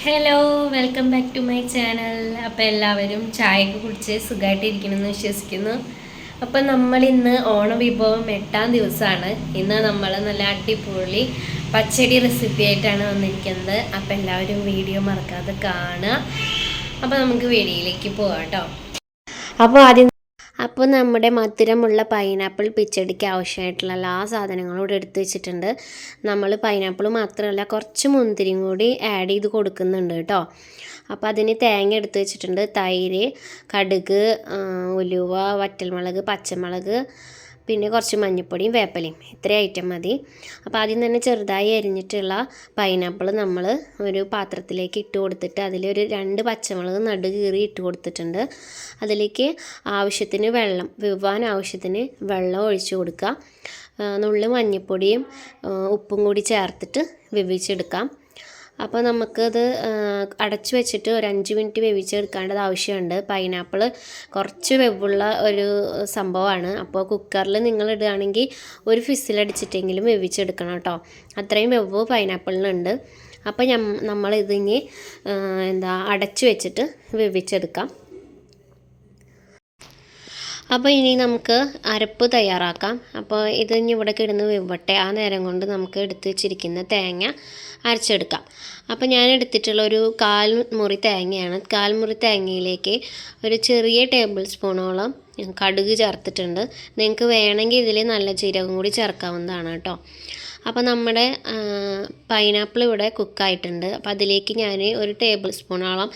Hello welcome back to my channel അപ്പോൾ എല്ലാവരും ചായയൊക്കെ കുടിച്ച് സുഖമായിട്ടിരിക്കണമെന്ന് വിശ്വസിക്കുന്നു. അപ്പോൾ നമ്മൾ ഇന്ന് ഓണവിഭവം എട്ടാം ദിവസമാണ്. ഇന്ന് നമ്മൾ നല്ല അടിപൊളി പച്ചടി റെസിപ്പി ആയിട്ടാണ് വന്നിരിക്കുന്നത്. അപ്പോൾ എല്ലാവരും വീഡിയോ മറക്കാതെ കാണുക. അപ്പോൾ നമുക്ക് വീഡിയോയിലേക്ക് പോകാം കേട്ടോ. അപ്പോൾ ആദ്യം അപ്പോൾ നമ്മുടെ മധുരമുള്ള പൈനാപ്പിൾ പിച്ചടിക്ക് ആവശ്യമായിട്ടുള്ള എല്ലാ സാധനങ്ങളും ഇവിടെ എടുത്ത് വെച്ചിട്ടുണ്ട്. നമ്മൾ പൈനാപ്പിൾ മാത്രമല്ല കുറച്ച് മുന്തിരിയും കൂടി ആഡ് ചെയ്ത് കൊടുക്കുന്നുണ്ട് കേട്ടോ. അപ്പോൾ അതിന് തേങ്ങ എടുത്ത് വെച്ചിട്ടുണ്ട്. തൈര് കടുക് ഉലുവ വറ്റൽമുളക് പച്ചമുളക് പിന്നെ കുറച്ച് മഞ്ഞൾപ്പൊടിയും വേപ്പലയും. ഇത്രയും ഐറ്റം മതി. അപ്പോൾ ആദ്യം തന്നെ ചെറുതായി അരിഞ്ഞിട്ടുള്ള പൈനാപ്പിൾ നമ്മൾ ഒരു പാത്രത്തിലേക്ക് ഇട്ട് കൊടുത്തിട്ട് അതിലൊരു രണ്ട് പച്ചമുളക് നടു കീറി ഇട്ട് കൊടുത്തിട്ടുണ്ട്. അതിലേക്ക് ആവശ്യത്തിന് വെള്ളം വിവാൻ ആവശ്യത്തിന് വെള്ളം ഒഴിച്ചു കൊടുക്കുക. നുള്ളി മഞ്ഞൾപ്പൊടിയും ഉപ്പും കൂടി ചേർത്തിട്ട് വേവിച്ചെടുക്കാം അപ്പോൾ നമുക്കത് അടച്ചു വെച്ചിട്ട് ഒരു അഞ്ച് മിനിറ്റ് വേവിച്ചെടുക്കേണ്ടത് ആവശ്യമുണ്ട്. പൈനാപ്പിൾ കുറച്ച് വെവുള്ള ഒരു സംഭവമാണ്. അപ്പോൾ കുക്കറിൽ നിങ്ങൾ ഇടുകയാണെങ്കിൽ ഒരു ഫിസിലടിച്ചിട്ടെങ്കിലും വേവിച്ചെടുക്കണം കേട്ടോ. അത്രയും വെവ് പൈനാപ്പിളിനുണ്ട് അപ്പോൾ നമ്മൾ നമ്മളിതിനി എന്താ അടച്ചു വെച്ചിട്ട് വേവിച്ചെടുക്കാം. അപ്പോൾ ഇനി നമുക്ക് അരപ്പ് തയ്യാറാക്കാം. അപ്പോൾ ഇത് ഇനി ഇവിടെ കിടന്ന് വെവട്ടെ ആ നേരം കൊണ്ട് നമുക്ക് എടുത്ത് വെച്ചിരിക്കുന്ന തേങ്ങ അരച്ചെടുക്കാം. അപ്പോൾ ഞാൻ എടുത്തിട്ടുള്ള ഒരു കാൽ മുറി തേങ്ങയാണ്. കാൽ മുറി തേങ്ങയിലേക്ക് ഒരു ചെറിയ ടേബിൾ സ്പൂണോളം കടുക് ചേർത്തിട്ടുണ്ട്. നിങ്ങൾക്ക് വേണമെങ്കിൽ ഇതിൽ നല്ല ജീരകം കൂടി ചേർക്കാവുന്നതാണ് കേട്ടോ. അപ്പോൾ നമ്മുടെ പൈനാപ്പിൾ ഇവിടെ കുക്കായിട്ടുണ്ട് അപ്പോൾ അതിലേക്ക് ഞാൻ ഒരു ടേബിൾ സ്പൂണോളം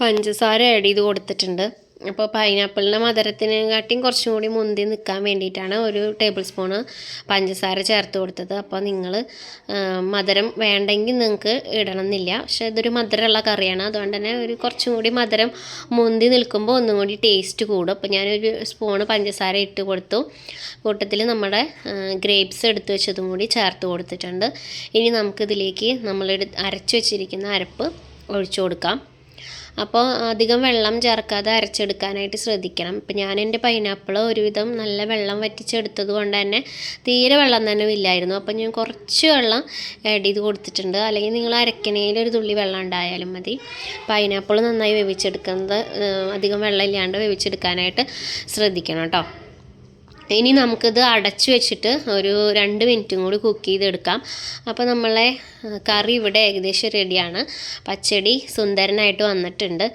പഞ്ചസാര ആഡ് ചെയ്ത് കൊടുത്തിട്ടുണ്ട്. അപ്പോൾ പൈനാപ്പിളിന്റെ മധുരത്തിനെക്കാട്ടിയും കുറച്ചും കൂടി മുന്തി നിൽക്കാൻ വേണ്ടിയിട്ടാണ് ഒരു ടേബിൾ സ്പൂണ് പഞ്ചസാര ചേർത്ത് കൊടുത്തത്. അപ്പോൾ നിങ്ങൾ മധുരം വേണ്ടെങ്കിൽ നിങ്ങൾക്ക് ഇടണമെന്നില്ല. പക്ഷേ ഇതൊരു മധുരമുള്ള കറിയാണ്. അതുകൊണ്ട് തന്നെ ഒരു കുറച്ചും കൂടി മധുരം മുന്തി നിൽക്കുമ്പോൾ ഒന്നും കൂടി ടേസ്റ്റ് കൂടും. അപ്പോൾ ഞാനൊരു സ്പൂണ് പഞ്ചസാര ഇട്ട് കൊടുത്തു. കൂട്ടത്തിൽ നമ്മുടെ ഗ്രേപ്സ് എടുത്തു വെച്ചതും കൂടി ചേർത്ത് കൊടുത്തിട്ടുണ്ട്. ഇനി നമുക്കിതിലേക്ക് നമ്മൾ അരച്ച് വെച്ചിരിക്കുന്ന അരപ്പ് ഒഴിച്ചു കൊടുക്കാം. അപ്പോൾ അധികം വെള്ളം ചേർക്കാതെ അരച്ചെടുക്കാനായിട്ട് ശ്രദ്ധിക്കണം. ഇപ്പം ഞാൻ എന്റെ പൈനാപ്പിൾ ഒരുവിധം നല്ല വെള്ളം വറ്റിച്ചെടുത്തത് കൊണ്ട് തന്നെ തീരെ വെള്ളം തന്നെ ഇല്ലായിരുന്നു. അപ്പം ഞാൻ കുറച്ച് വെള്ളം ആഡ് ചെയ്ത് കൊടുത്തിട്ടുണ്ട്. അല്ലെങ്കിൽ നിങ്ങൾ അരക്കണയിൽ ഒരു തുള്ളി വെള്ളം ഉണ്ടായാലും മതി. പൈനാപ്പിൾ നന്നായി വേവിച്ചെടുക്കുന്നത് അധികം വെള്ളം ഇല്ലാണ്ട് വേവിച്ചെടുക്കാനായിട്ട് ശ്രദ്ധിക്കണം കേട്ടോ ഇനി നമുക്കിത് അടച്ചു വെച്ചിട്ട് ഒരു രണ്ട് മിനിറ്റും കൂടി കുക്ക് ചെയ്തെടുക്കാം. അപ്പോൾ നമ്മളെ കറി ഇവിടെ ഏകദേശം റെഡിയാണ്. പച്ചടി സുന്ദരനായിട്ട് വന്നിട്ടുണ്ട്.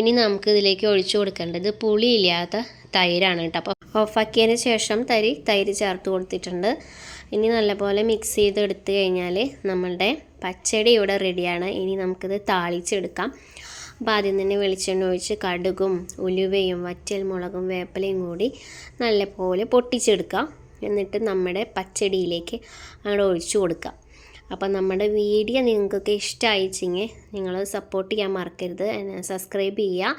ഇനി നമുക്ക് ഇതിലേക്ക് ഒഴിച്ചു കൊടുക്കേണ്ടത് പുളിയില്ലാത്ത തൈരാണ് കേട്ടോ. അപ്പോൾ ഓഫാക്കിയതിന് ശേഷം തരി തൈര് ചേർത്ത് കൊടുത്തിട്ടുണ്ട്. ഇനി നല്ലപോലെ മിക്സ് ചെയ്തെടുത്ത് കഴിഞ്ഞാൽ നമ്മളുടെ പച്ചടി ഇവിടെ റെഡിയാണ്. ഇനി നമുക്കിത് താളിച്ചെടുക്കാം. അപ്പോൾ ആദ്യം തന്നെ വെളിച്ചെണ്ണ ഒഴിച്ച് കടുകും ഉലുവയും വറ്റൽ മുളകും വേപ്പിലയും കൂടി നല്ലപോലെ പൊട്ടിച്ചെടുക്കാം. എന്നിട്ട് നമ്മുടെ പച്ചടിയിലേക്ക് അങ്ങോട്ട് ഒഴിച്ചു കൊടുക്കാം. അപ്പോൾ നമ്മുടെ വീഡിയോ നിങ്ങൾക്കൊക്കെ ഇഷ്ടമായിച്ചെങ്കിൽ നിങ്ങൾ സപ്പോർട്ട് ചെയ്യാൻ മറക്കരുത്. സബ്സ്ക്രൈബ് ചെയ്യുക.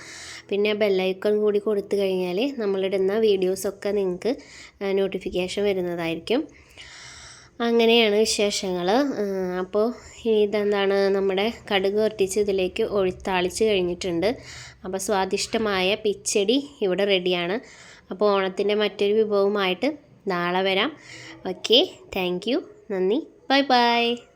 പിന്നെ ബെല്ലൈക്കൺ കൂടി കൊടുത്തു കഴിഞ്ഞാൽ നമ്മളിടുന്ന വീഡിയോസൊക്കെ നിങ്ങൾക്ക് നോട്ടിഫിക്കേഷൻ വരുന്നതായിരിക്കും. അങ്ങനെയാണ് വിശേഷങ്ങൾ അപ്പോൾ ഇതെന്താണ് നമ്മുടെ കടുക് ഒരട്ടിച്ച് ഇതിലേക്ക് ഒഴിത്താളിച്ച് കഴിഞ്ഞിട്ടുണ്ട്. അപ്പോൾ സ്വാദിഷ്ടമായ പിച്ചടി ഇവിടെ റെഡിയാണ്. അപ്പോൾ ഓണത്തിന്റെ മറ്റൊരു വിഭവമായിട്ട് നാളെ വരാം. Okay thank you. നന്ദി. Bye bye.